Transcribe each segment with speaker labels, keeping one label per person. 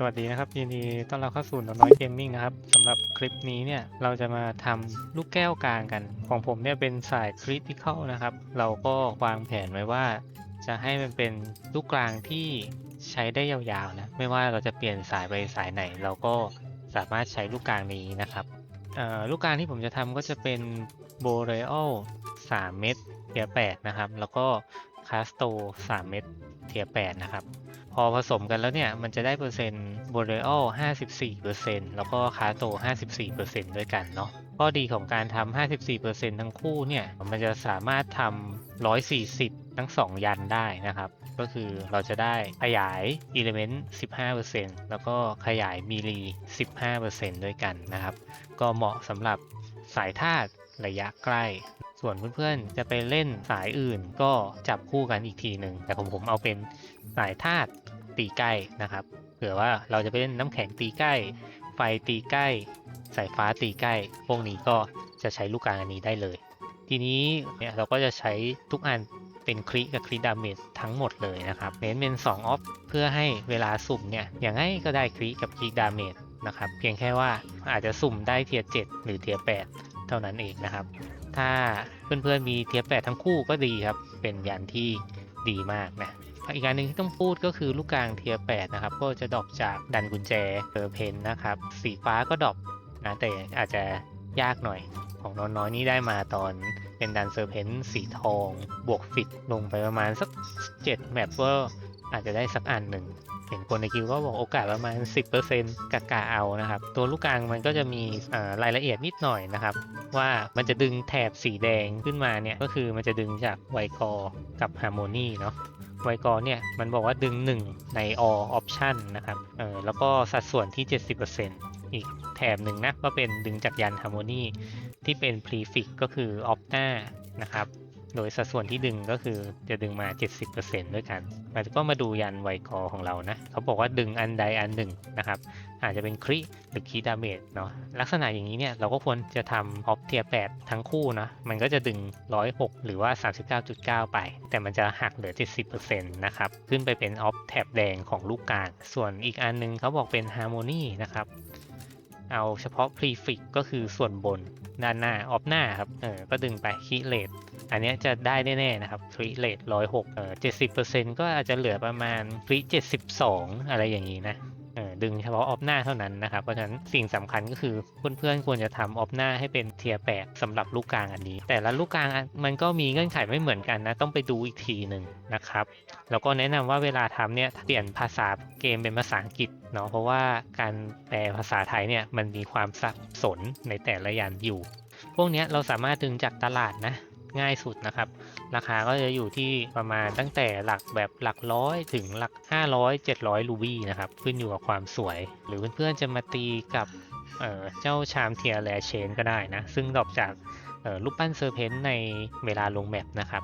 Speaker 1: สวัสดีนะครับยินดีต้อนรับเข้าสู่น้อยเกมมิ่งนะครับสำหรับคลิปนี้เนี่ยเราจะมาทำลูกแก้วกลางกัน ของผมเนี่ยเป็นสายคริติคอลนะครับ เราก็วางแผนไว้ว่า จะให้มันเป็นลูกกลางที่ใช้ได้ยาวๆนะไม่ว่าเราจะเปลี่ยนสายไปสายไหน เราก็สามารถใช้ลูกกลางนี้นะครับลูกกลางที่ผมจะทำก็จะเป็นโบเรอ l 3เม็ดเทีย8นะครับ แล้วก็คาสโต3เม็ดเทีย8นะครับ อผสมกันแล้วเนี่ย มันจะได้เปอร์เซ็นต์โบเรอ l 54%แล้วก็คาโต 54%ด้วยกันเนาะข้อดีของการทำ 54%ทั้งคู่เนี่ย มันจะสามารถทำ 140 ทั้ง 2 ยันได้นะครับ ก็คือเราจะได้ขยาย Element 15%แล้วก็ขยายมีลี15%ด้วยกันนะครับ ก็เหมาะสำหรับสายธาตุระยะใกล้ส่วนเพื่อนๆ จะไปเล่นสายอื่นก็จับคู่กันอีกทีหนึ่ง แต่ผมผมเอาเป็นสายธาตุ ตีใกล้นะครับ เผื่อว่าเราจะไปเล่นน้ำแข็งตีใกล้ ไฟตีใกล้ สายฟ้าตีใกล้ พวกนี้ก็จะใช้ลูกกลางอันนี้ได้เลย ทีนี้เนี่ยเราก็จะใช้ทุกอันเป็นคลิกับคลิดาเมจทั้งหมดเลยนะครับเน้นเป็น2ออฟเพื่อให้เวลาสุ่มเนี่ยอย่างไงก็ได้คลิกับคลิดาเมจนะครับเพียงแค่ว่าอาจจะสุ่มได้เทียร์7หรือเทียร์8เท่านั้นเองนะครับ ถ้าเพื่อนๆมีเทียร์8ทั้งคู่ก็ดีครับ เป็นยันที่ดีมากนะ อีกการหนึ่งที่ต้องพูดก็คือลูกกลางเทียร์8นะครับ ก็จะดรอปจากดันกุญแจเปอร์เพนนะครับ สีฟ้าก็ดรอปนะแต่อาจจะยากหน่อยของน้อยน้อยนี่ได้มาตอนเป็นดันเซอร์เพนสีทอง บวกฟิตลงไปประมาณสัก 7 แมปก็อาจจะได้สักอันหนึ่ง เห็นคนในคิวก็บอกโอกาสประมาณ 10%กะกะเอานะครับ ตัวลูกกลางมันก็จะมีรายละเอียดนิดหน่อยนะครับ ว่ามันจะดึงแถบสีแดงขึ้นมาเนี่ย ก็คือมันจะดึงจากไวกอร์กับฮาร์โมนีเนาะ ไวกอร์เนี่ยมันบอกว่าดึง 1 ใน all option นะครับเออแล้วก็สัดส่วนที่ 70%อีกแถบหนึ่งนะก็เป็นดึงจากยันฮาร์โมนีที่เป็น prefix ก็คือ opta นะครับโดยสัดส่วนที่ดึงก็คือจะดึงมา 70%ด้วยกันมันก็มาดูยันไวกอของเรานะ เขาบอกว่าดึงอันใดอันหนึ่งนะครับ อาจจะเป็นคริหรือคีดาเมจเนาะลักษณะอย่างนี้เนี่ยเราก็ควรจะทำออฟเทีย8ทั้งคู่นะมันก็จะดึง 106 หรือว่า 39.9 ไป แต่มันจะหักเหลือ 70%นะครับขึ้นไปเป็นออฟแท็บแดงของลูกกลางส่วนอีกอันนึงเขาบอกเป็นฮาร์โมนีนะครับเอาเฉพาะ prefix ก็คือส่วนบนด้านหน้าออฟหน้าครับเออก็ดึงไปคีเลตอันนี้จะได้แน่ๆนะครับคริเลตร้อยหกเออเจ็ดสิบเปอร์เซ็นต์ก็อาจจะเหลือประมาณคริเจ็ดสิบสองอะไรอย่างนี้นะ ดึงเฉพาะออฟหน้าเท่านั้นนะครับ เพราะฉะนั้นสิ่งสำคัญก็คือเพื่อนๆควรจะทำออฟหน้าให้เป็นเทียร์แปดสำหรับลูกกลางอันนี้ แต่ละลูกกลางมันก็มีเงื่อนไขไม่เหมือนกันนะ ต้องไปดูอีกทีหนึ่งนะครับ แล้วก็แนะนำว่าเวลาทำเนี่ยเปลี่ยนภาษาเกมเป็นภาษาอังกฤษเนาะเพราะว่าการแปลภาษาไทยเนี่ยมันมีความสับสนในแต่ละยันอยู่ พวกนี้เราสามารถดึงจากตลาดนะง่ายสุดนะครับ ราคาก็จะอยู่ที่ประมาณตั้งแต่หลักแบบหลักร้อยถึงหลัก 500 700รูบี้นะครับ ขึ้นอยู่กับความสวย หรือเพื่อนๆจะมาตีกับเเจ้าชามเทียแลเชนก็ได้นะ ซึ่งดรอปจากรูปปั้นเซอร์เพนต์ในเวลาลงแมปนะครับ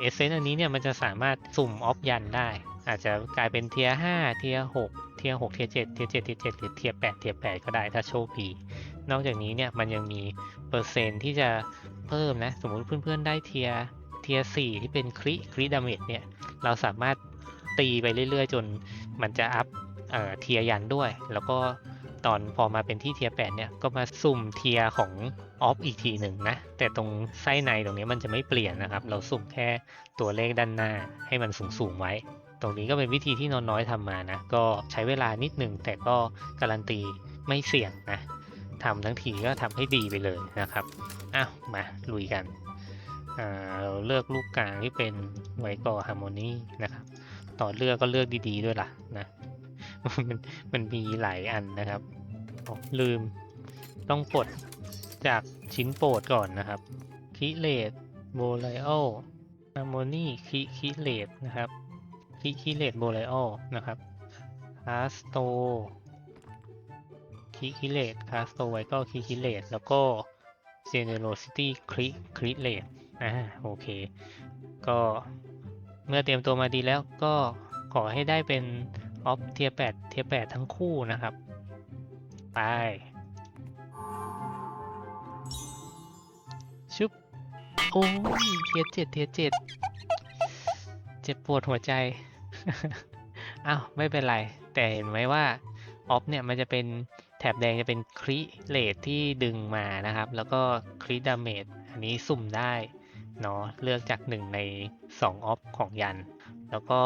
Speaker 1: เอเซนอันนี้เนี่ยมันจะสามารถสุ่มออฟยันได้ อาจจะกลายเป็นเทีย5เทีย6เทีย6เทีย7เทีย7เทีย7หรือเทีย8เทีย8ก็ได้ถ้าโชคดีนอกจากนี้เนี่ยมันยังมีเปอร์เซ็นต์ที่จะเพิ่มนะ สมมุติเพื่อนๆได้เทีย เทียสี่ที่เป็นคริคริดาเมจเนี่ย เราสามารถตีไปเรื่อยๆ จนมันจะอัพเอ่อเทียยันด้วย แล้วก็ตอนพอมาเป็นที่เทียแปดเนี่ย ก็มาสุ่มเทียของออฟอีกทีหนึ่งนะ แต่ตรงไส้ในตรงนี้มันจะไม่เปลี่ยนนะครับ เราสุ่มแค่ตัวเลขด้านหน้าให้มันสูงๆไว้ ตรงนี้ก็เป็นวิธีที่นอนน้อยทำมานะ ก็ใช้เวลานิดหนึ่งแต่ก็การันตีไม่เสี่ยงนะทำทั้งทีก็ทำให้ดีไปเลยนะครับ อ้าว มาลุยกัน เราเลือกลูกกลางที่เป็นไวกอฮาร์โมนีนะครับต่อนเลือกก็เลือกดีๆด้วยล่ะนะมันมันมีหลายอันนะครับลืมต้องปลดจากชิ้นโปรดก่อนนะครับคิเลตโบไลโอฮาร์โมนีคิคิเลตนะครับคิคิเลตโบไลโอนะครับคาสโตคิคิเลตคาสโตไวก็คิคิเลตแล้วก็เ e เนโรซิตี้คริคริเลต อ่าโอเค ก็เมื่อเตรียมตัวมาดีแล้วก็ขอให้ได้เป็นออฟเทียแปดเทียแปดทั้งคู่นะครับ ไป ชุบ โอ้ยเทียเจ็ดเทียเจ็ดเจ็บปวดหัวใจ อ้าว ไม่เป็นไร แต่เห็นไหมว่าออฟเนี่ยมันจะเป็นแถบแดงจะเป็นคริเลทที่ดึงมานะครับ แล้วก็คริดาเมจอันนี้สุ่มได้ เนาะเลือกจากหนึ่งใน 2 ออฟของยัน แล้วก็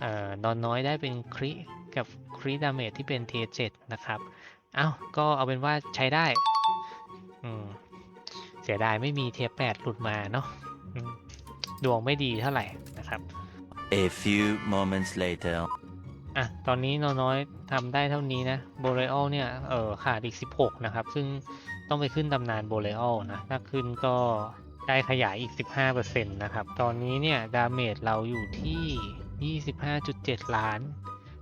Speaker 1: เอ่อนอนน้อยได้เป็นคริกับคริดาเมจที่เป็นเทเจ็นะครับเอ้าก็เอาเป็นว่าใช้ได้อืมเสียดายไม่มีเทียแปดหลุดมาเนาะอืมดวงไม่ดีเท่าไหร่นะครับ
Speaker 2: A few moments later.
Speaker 1: อะ ตอนนี้น้อยๆทำได้เท่านี้นะโบเรอลเนี่ย เออขาดอีก 16 นะครับ ซึ่งต้องไปขึ้นตำนานโบเรอลนะ ถ้าขึ้นก็ ได้ขยายอีก 15%นะครับ ตอนนี้เนี่ย ดาเมจเราอยู่ที่ 25.7 ล้าน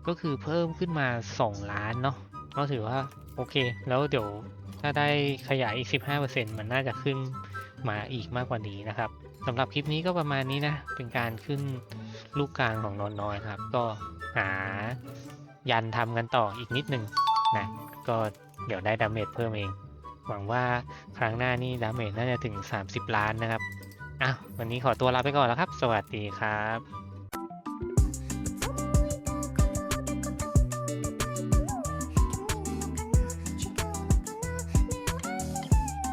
Speaker 1: ก็คือเพิ่มขึ้นมา 2 ล้านเนาะก็ถือว่า โอเค แล้วเดี๋ยวถ้าได้ขยายอีก 15%มันน่าจะขึ้นมาอีกมากกว่านี้นะครับสำหรับคลิปนี้ก็ประมาณนี้นะ เป็นการขึ้นลูกกลางของนอนน้อยครับ ก็หายันทำกันต่ออีกนิดนึงนะ ก็เดี๋ยวได้ดาเมจเพิ่มเอง หวังว่าครั้งหน้านี่ดาเมจน่าจะถึง 30 ล้านนะครับอะวันนี้ขอตัวลาไปก่อนแล้วครับ สวัสดีครับ